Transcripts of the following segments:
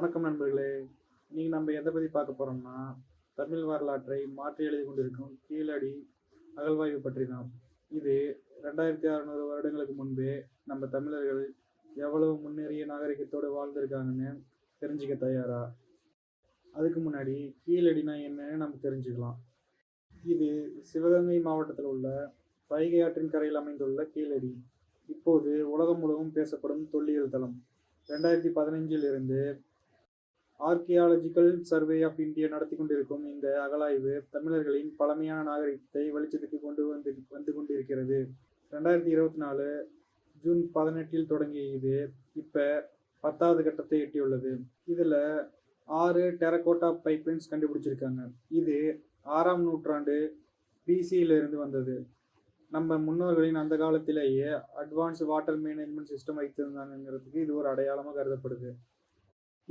வணக்கம் நண்பர்களே. நீங்கள் நம்ம எதை பற்றி பார்க்க போகிறோம்னா தமிழ் வரலாற்றை மாற்றி எழுதி கொண்டிருக்கும் கீழடி அகழ்வாய்வு பற்றி தான். இது ரெண்டாயிரத்தி அறநூறு வருடங்களுக்கு முன்பே நம்ம தமிழர்கள் எவ்வளவு முன்னேறிய நாகரிகத்தோடு வாழ்ந்திருக்காங்கன்னு தெரிஞ்சுக்க தயாரா? அதுக்கு முன்னாடி கீழடினா என்னன்னு நம்ம தெரிஞ்சுக்கலாம். இது சிவகங்கை மாவட்டத்தில் உள்ள வைகை ஆற்றின் கரையில் அமைந்துள்ள கீழடி. இப்போது உலகம் முழுவதும் பேசப்படும் தொல்லியல் தளம். ரெண்டாயிரத்தி பதினஞ்சிலிருந்து ஆர்கியாலஜிக்கல் சர்வே ஆஃப் இந்தியா நடத்தி கொண்டிருக்கும் இந்த அகலாய்வு தமிழர்களின் பழமையான நாகரிகத்தை வெளிச்சத்துக்கு கொண்டு வந்து வந்து கொண்டிருக்கிறது. ரெண்டாயிரத்தி இருபத்தி நாலு ஜூன் பதினெட்டில் தொடங்கிய இது இப்போ பத்தாவது கட்டத்தை எட்டியுள்ளது. இதில் ஆறு டெரகோட்டா பைப்லைன்ஸ் கண்டுபிடிச்சிருக்காங்க. இது ஆறாம் நூற்றாண்டு பிசியிலிருந்து வந்தது. நம்ம முன்னோர்களின் அந்த காலத்திலேயே அட்வான்ஸ் வாட்டர் மேனேஜ்மெண்ட் சிஸ்டம் வைத்திருந்தாங்கிறதுக்கு இது ஒரு அடையாளமாக கருதப்படுது.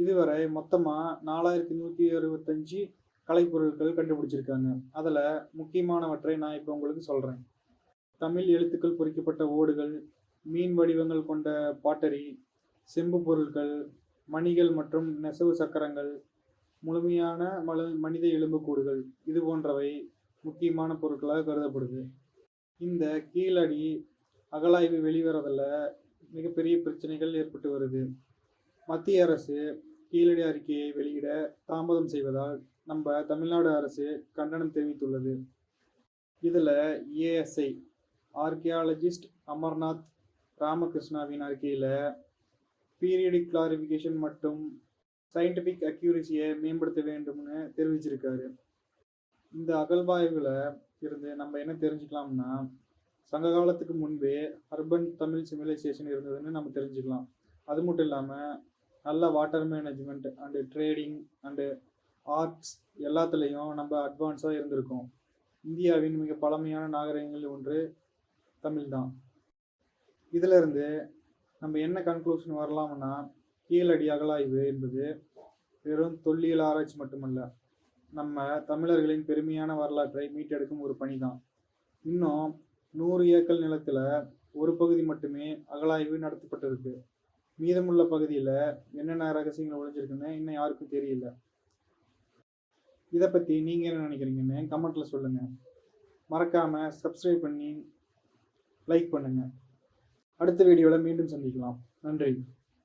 இதுவரை மொத்தமாக நாலாயிரத்தி நூற்றி அறுபத்தஞ்சு கலைப்பொருட்கள் கண்டுபிடிச்சிருக்காங்க. அதில் முக்கியமானவற்றை நான் இப்போ உங்களுக்கு சொல்கிறேன் தமிழ் எழுத்துக்கள் பொறிக்கப்பட்ட ஓடுகள் மீன் வடிவங்கள் கொண்ட பாட்டரி செம்பு பொருட்கள் மணிகள் மற்றும் நெசவு சக்கரங்கள் முழுமையான மல மனித எலும்புக்கூடுகள் இது போன்றவை முக்கியமான பொருட்களாக கருதப்படுது. இந்த கீழடி அகலாய்வு வெளிவரதில் மிகப்பெரிய பிரச்சனைகள் ஏற்பட்டு வருது. மத்திய அரசு கீழடி அறிக்கையை வெளியிட தாமதம் செய்வதால் நம்ம தமிழ்நாடு அரசு கண்டனம் தெரிவித்துள்ளது. இதில் ஏஎஸ்ஐ ஆர்கியாலஜிஸ்ட் அமர்நாத் ராமகிருஷ்ணாவின் அறிக்கையில் பீரியடிக் கிளாரிஃபிகேஷன் மற்றும் சயின்டிஃபிக் அக்யூரிசியை மேம்படுத்த வேண்டும்னு தெரிவிச்சிருக்காரு. இந்த அகழ்வாய்வில் இருந்து நம்ம என்ன தெரிஞ்சுக்கலாம்னா சங்க காலத்துக்கு முன்பே அர்பன் தமிழ் சிவிலைசேஷன் இருந்ததுன்னு நம்ம தெரிஞ்சுக்கலாம். அது மட்டும் இல்லாமல் நல்ல water management and trading and arts எல்லாத்துலேயும் நம்ம அட்வான்ஸாக இருந்திருக்கோம். இந்தியாவின் மிக பழமையான நாகரிகங்கள் ஒன்று தமிழ் தான் இதிலிருந்து நம்ம என்ன கன்க்ளூஷன் வரலாம்னா கீழடி அகலாய்வு என்பது வெறும் தொல்லியல் ஆராய்ச்சி மட்டுமல்ல நம்ம தமிழர்களின் பெருமையான வரலாற்றை மீட்டெடுக்கும் ஒரு பணி தான் இன்னும் நூறு ஏக்கர் நிலத்தில் ஒரு பகுதி மட்டுமே அகலாய்வு நடத்தப்பட்டிருக்கு. மீதமுள்ள பகுதியில் என்னென்ன ரகசியங்கள் ஒழிஞ்சிருக்குன்னு இன்னும் யாருக்கும் தெரியல. இதை பற்றி நீங்கள் என்ன நினைக்கிறீங்கன்னு கமெண்ட்டில் சொல்லுங்கள் மறக்காமல் சப்ஸ்கிரைப் பண்ணி லைக் பண்ணுங்கள் அடுத்த வீடியோவில் மீண்டும் சந்திக்கலாம். நன்றி.